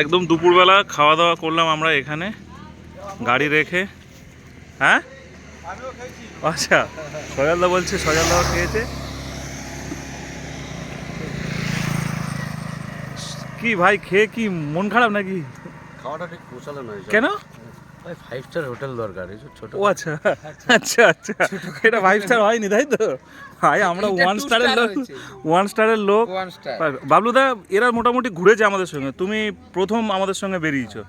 একদম দুপুরবেলা খাওয়া দাওয়া করলাম আমরা এখানে। গাড়ি রেখে। হ্যাঁ? আচ্ছা সজালদা বলছে সজালদা খেয়েছে? কি ভাই খেয়ে কি মন খারাপ নাকি? খাওয়াটা ঠিক পোষালো না কেন? ভাই ফাইভ স্টার হোটেল দরকার এই ছোট ও আচ্ছা আচ্ছা আচ্ছা। এটা ফাইভ স্টার হয়নি তাই তো? ভাই আমরা ওয়ান স্টারের লোক ওয়ান স্টারের লোক। বাবলুদা এরা মোটামুটি ঘুরেছে আমাদের সঙ্গে। তুমি প্রথম আমাদের সঙ্গে বেরিয়েছো।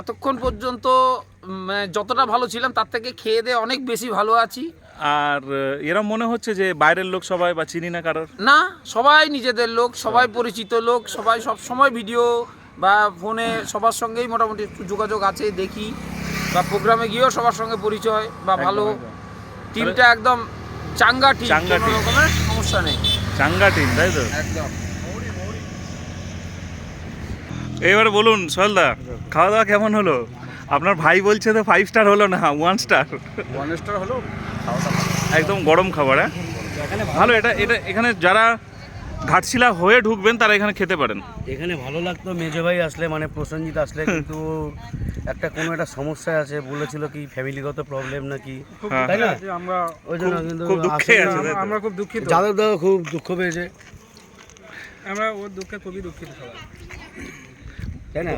এতক্ষণ পর্যন্ত মানে যতটা ভালো ছিলাম তার থেকে খেয়ে দিয়ে অনেক বেশি ভালো আছি। আর এরম মনে হচ্ছে যে বাইরের লোক সবাই বা চিনি না কারোর? না সবাই নিজেদের লোক সবাই পরিচিত লোক সবাই সব সময় ভিডিও বা ফোনে সবার সঙ্গেই মোটামুটি একটু যোগাযোগ আছে দেখি। বা প্রোগ্রামে গিয়েও সবার সঙ্গে পরিচয় বা ভালো। টিমটা একদম চাঙ্গা টিম চাঙ্গা কোনো রকমের সমস্যা নেই। চাঙ্গা টিম তাই তো? একদম। এবারে বলুন সোহেলদা খাওয়া দাওয়া কেমন হলো? আপনার ভাই বলছে তো ফাইভ স্টার হলো না ওয়ান স্টার ওয়ান স্টার হলো একদম গরম খাবার হ্যাঁ? ভালো এটা এটা এখানে যারা ঘাটশিলা হয়ে ঢুকবেন তারা এখানে খেতে পারেন। এখানে ভালো লাগতো মেজো ভাই আসলে মানে প্রসেনজিৎ আসলে কিন্তু একটা কোনো একটা সমস্যা আছে বলেছিল কি ফ্যামিলিগত প্রবলেম নাকি। তাই না? আমরা ওই জন্য কিন্তু খুব দুঃখে আছে আমরা খুব দুঃখিত। যাদব দাও খুব দুঃখ পেয়েছে। আমরা ওর দুঃখে খুবই দুঃখিত সবাই। তাই না?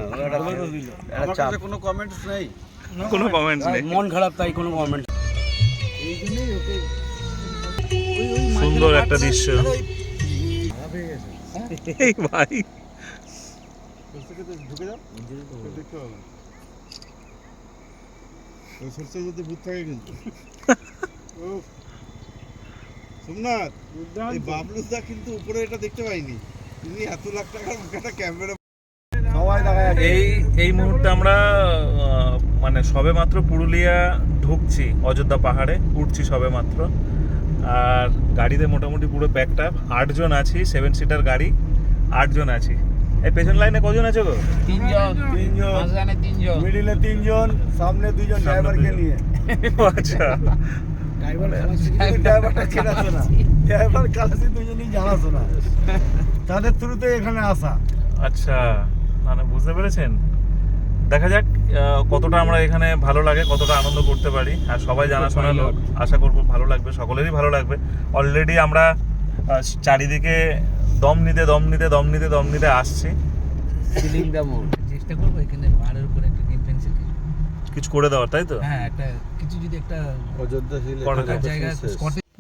একটা চাপ। কোনো কমেন্টস নেই। কোনো কমেন্টস নেই। মন খারাপ তাই কোনো কমেন্ট সুন্দর একটা দৃশ্য। এই ভাই। কিন্তু উপরে এটা দেখতে পাইনি এত লাখ টাকার একটা ক্যামেরা এই এই মুহূর্তে আমরা মানে সবে মাত্র পুরুলিয়া ঢুকছি, অযোধ্যা পাহাড়ে, উঠছি সবে মাত্র আর গাড়িতে মোটামুটি পুরো প্যাকটা আটজন আছি সেভেন সিটার গাড়ি আটজন আছি। এই পেছন লাইনে কজন আছে গো? তিনজন। তিনজন। মাঝখানে তিনজন। মিডিলে তিনজন সামনে দুইজন ড্রাইভারকে নিয়ে। আচ্ছা। ড্রাইভারটা চেনাশো না ড্রাইভার কালাসি দুজনই জানাশো না। তাদের থ্রুতে এখানে আসা। আচ্ছা মানে বুঝতে পেরেছেন? দেখা যাক কতটা আমরা এখানে ভালো লাগে কতটা আনন্দ করতে পারি। আর সবাই জানাশোনা লোক আশা করব ভালো লাগবে সকলেরই ভালো লাগবে। অলরেডি আমরা চারিদিকে দম নিতে দম নিতে দম নিতে দম নিতে আসছি। সিলিং দা মোড় চেষ্টা করব এখানে পাহাড়ের উপরে একটা ডিফেন্সিভ কিছু করে দেওয়ার তাই তো? হ্যাঁ একটা কিছু যদি একটা অযোধ্যা। জায়গা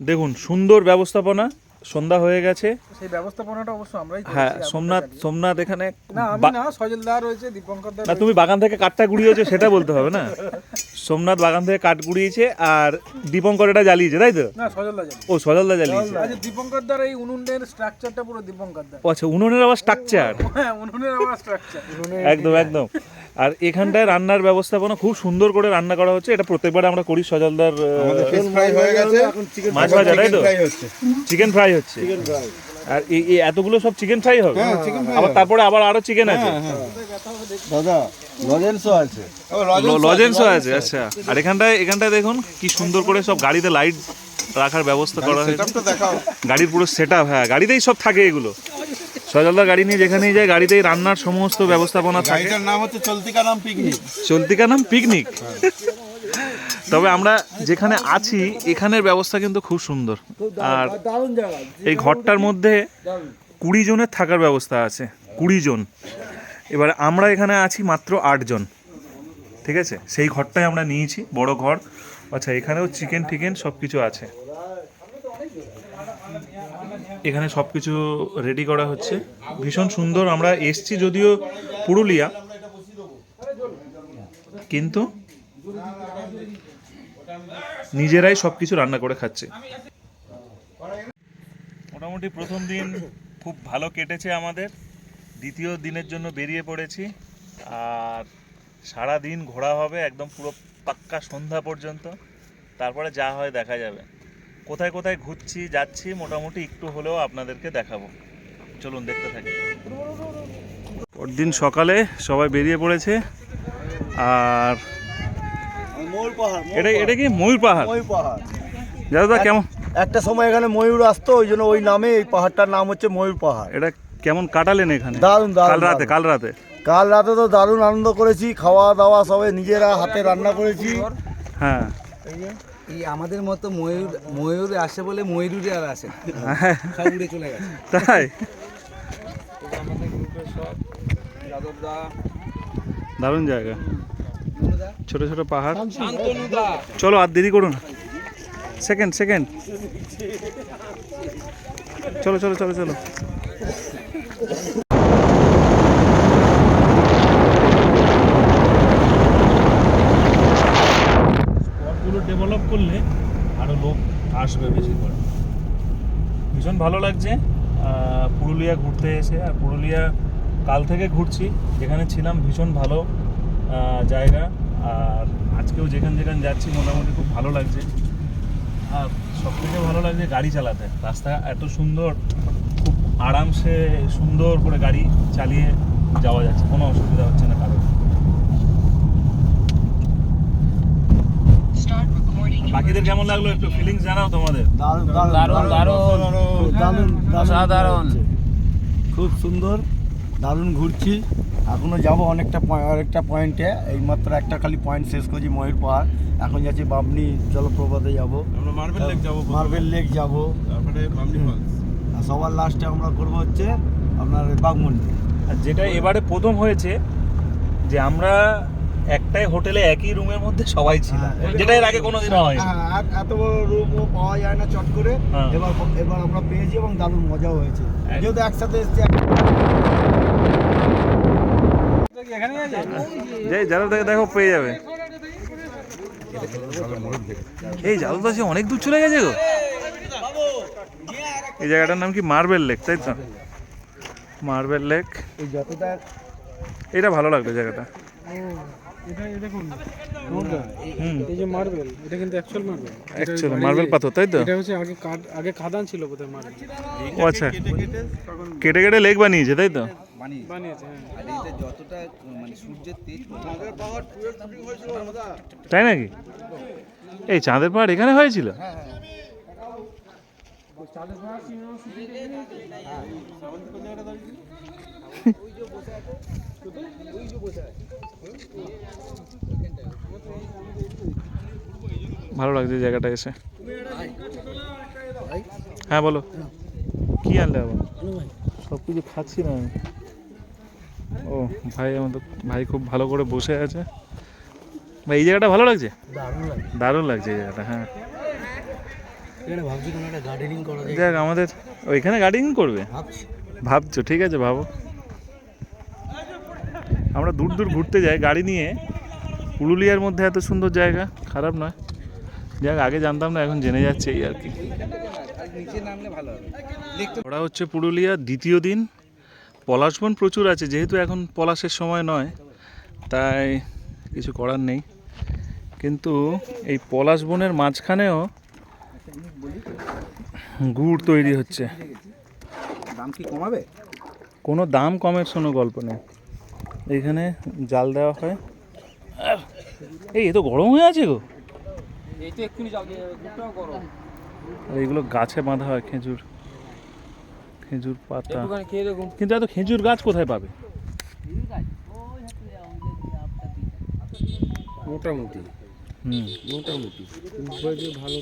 দেখুন সুন্দর ব্যবস্থাপনা। সন্ধ্যা হয়ে গেছে। সেই ব্যবস্থাপনাটা অবশ্য আমরাই করেছি, হ্যাঁ সোমনাথ সোমনাথ এখানে না আমি না সজল দা রয়েছে দীপঙ্কর দা না তুমি বাগান থেকে কাঠটা গুড়িয়েছো সেটা বলতে হবে না? সোমনাথ বাগান থেকে কাঠ গুড়িয়েছে আর দীপঙ্কর এটা জ্বালিয়েছে তাই তো? না সজল দা ও সজলদা জ্বালিয়েছে। আচ্ছা দীপঙ্কর দার এই উনুনের স্ট্রাকচারটা পুরো দীপঙ্কর আচ্ছা উনুনের আবার স্ট্রাকচার হ্যাঁ উনুনের আমার স্ট্রাকচার একদম একদম। আর এখানটায় রান্নার ব্যবস্থাপনা খুব সুন্দর করে রান্না করা হচ্ছে। এটা প্রত্যেকবার আমরা করি সজলদার আমাদের ফ্রাই হয়ে গেছে। মাছ ভাজা তাই তো? চিকেন ফ্রাই হচ্ছে। চিকেন ফ্রাই আর এই এতগুলো সব চিকেন ফ্রাই হবে? হ্যাঁ আবার তারপরে আবার আরও চিকেন আছে? দাদা লজেন্সও আছে। লজেন্সও আছে আচ্ছা। আর এখানটায় এখানটায় দেখুন কি সুন্দর করে সব গাড়িতে লাইট রাখার ব্যবস্থা করা হয়েছে। গাড়ির পুরো সেট আপ হ্যাঁ গাড়িতেই সব থাকে এগুলো। সজলদার গাড়ি নিয়ে যেখানেই যায় গাড়িতেই রান্নার সমস্ত ব্যবস্থাপনা থাকে। নাম হচ্ছে চলতিকা নাম পিকনিক চলতিকা নাম পিকনিক তবে আমরা যেখানে আছি, এখানের ব্যবস্থা কিন্তু খুব সুন্দর। আর এই ঘরটার মধ্যে কুড়ি জনের থাকার ব্যবস্থা আছে, কুড়ি জন। এবার আমরা এখানে আছি মাত্র আটজন ঠিক আছে? সেই ঘরটাই আমরা নিয়েছি, বড় ঘর। আচ্ছা এখানেও চিকেন টিকেন সব কিছু আছে। এখানে সব কিছু রেডি করা হচ্ছে। ভীষণ সুন্দর, আমরা এসছি যদিও পুরুলিয়া। কিন্তু নিজেরাই সব কিছু রান্না করে খাচ্ছে। মোটামুটি প্রথম দিন খুব ভালো কেটেছে আমাদের। দ্বিতীয় দিনের জন্য বেরিয়ে পড়েছি। আর সারা দিন ঘোরা হবে একদম পুরো পাক্কা সন্ধ্যা পর্যন্ত। তারপরে যা হয় দেখা যাবে। কোথায় কোথায় ঘুরছি, যাচ্ছি, মোটামুটি একটু হলেও আপনাদেরকে দেখাবো। চলুন দেখতে থাকি। পরদিন সকালে সবাই বেরিয়ে পড়েছে। আর ময়ূর পাহাড় এটা এটা কি ময়ূর পাহাড়? ময়ূর পাহাড়। দাদা কেমন? একটা সময় এখানে ময়ূর আসতো ওই জন্য ওই নামে এই পাহাড়টার নাম হচ্ছে ময়ূর পাহাড়। এটা কেমন কাটালেন এখানে? দারুণ দারুণ কাল রাতে কাল রাতে? কাল রাতে তো দারুণ আনন্দ করেছি খাওয়া দাওয়া সবাই নিজেরা হাতে রান্না করেছি। হ্যাঁ। এই আমাদের মতো ময়ূর ময়ূর আসে বলে ময়ূরে আর আসে। উড়ে চলে গেছে। তাই? দারুণ জায়গা। ছোট ছোট পাহাড়। চলো আর দেরি করুন না। সেকেন্ড সেকেন্ড চলো চলো চলো চলো। ডেভেলপ করলে আরও লোক আসবে বেশি করে। ভীষণ ভালো লাগছে পুরুলিয়া ঘুরতে এসে। আর পুরুলিয়া কাল থেকে ঘুরছি যেখানে ছিলাম ভীষণ ভালো জায়গা। আর আজকেও যেখানে যেখানে যাচ্ছি মোটামুটি খুব ভালো লাগছে। আর সব থেকে ভালো লাগছে গাড়ি চালাতে। রাস্তা এত সুন্দর খুব আরামসে সুন্দর করে গাড়ি চালিয়ে যাওয়া যাচ্ছে। কোনো অসুবিধা হচ্ছে না কারোর। বাকিদের কেমন লাগল? একটু ফিলিংস জানাও তোমাদের। দারুণ দারুণ দারুণ দারুণ খুব সুন্দর। দারুণ ঘুরছি। এখনও যাব অনেকটা অনেকটা পয়েন্টে এইমাত্র একটা খালি পয়েন্ট শেষ করছি ময়ূর পাহাড়। এখন যাচ্ছি বাবনি জলপ্রপাতে যাব। আমরা মার্বেল লেক যাব মার্বেল লেক যাব। তারপরে বামনি ফলস আর সবার লাস্টে আমরা করব হচ্ছে আপনার বাগমন্ডি আর যেটা এবারে প্রথম হয়েছে যে আমরা একটাই হোটেলে একই রুমের মধ্যে সবাই ছিলাম। হ্যাঁ। যেটা এর আগে কোনোদিনও হয়নি। হ্যাঁ এত- এত বড় রুমও পাওয়া যায় না চট করে। হ্যাঁ। এবার এবার আমরা পেয়েছি এবং দারুণ মজাও হয়েছে। যেহেতু একসাথে এসছি যে যারা দেখে পেয়ে যাবে। এই জাদু দাসে অনেক দূর চলে গেছে গো। এই জায়গাটার নাম কি মার্বেল লেক, তাই তো? Marble lake. এটা ভালো লাগল জায়গাটা। মার্বেল পাথর, তাই তো? আগে খাদান আচ্ছা। কেটে কেটে লেক বানিয়েছে, তাই তো? বানিয়েছে। হ্যাঁ। আর এইটা যতটা মানে সূর্যের তেজ তাই নাকি? এই চাঁদের পাহাড় এখানে হয়েছিল? ভালো লাগছে জায়গাটা এসে। হ্যাঁ বলো। কি আনলে আবার? সব কিছু খাচ্ছি না আমি। ও ভাই আমাদের ভাই খুব ভালো করে বসে আছে। ভাই এই জায়গাটা ভালো লাগছে? দারুণ লাগছে। এই জায়গাটা হ্যাঁ। যাক। আমাদের ওইখানে গার্ডেনিং করবে? ভাবছ। ঠিক আছে ভাবো। আমরা দূর দূর ঘুরতে যাই গাড়ি নিয়ে। পুরুলিয়ার মধ্যে এত সুন্দর জায়গা খারাপ নয়। যাক আগে জানতাম না এখন জেনে যাচ্ছে এই আর কি। ওরা হচ্ছে পুরুলিয়া দ্বিতীয় দিন। পলাশবন প্রচুর আছে যেহেতু এখন পলাশের সময় নয় তাই কিছু করার নেই। কিন্তু এই পলাশ বনের মাঝখানেও গুড় তৈরি হচ্ছে। দাম কি কমাবে? কোনো দাম কমের শোনো গল্প নেই। এইখানে জাল দেওয়া হয়। আর এই এ তো গরম হয়ে আছে গো। এইগুলো গাছে বাঁধা হয় খেজুর। খেজুর পাতা। কিন্তু এত খেজুর গাছ কোথায় পাবে? মোটামুটি। হুম। মোটামুটি। ভালো।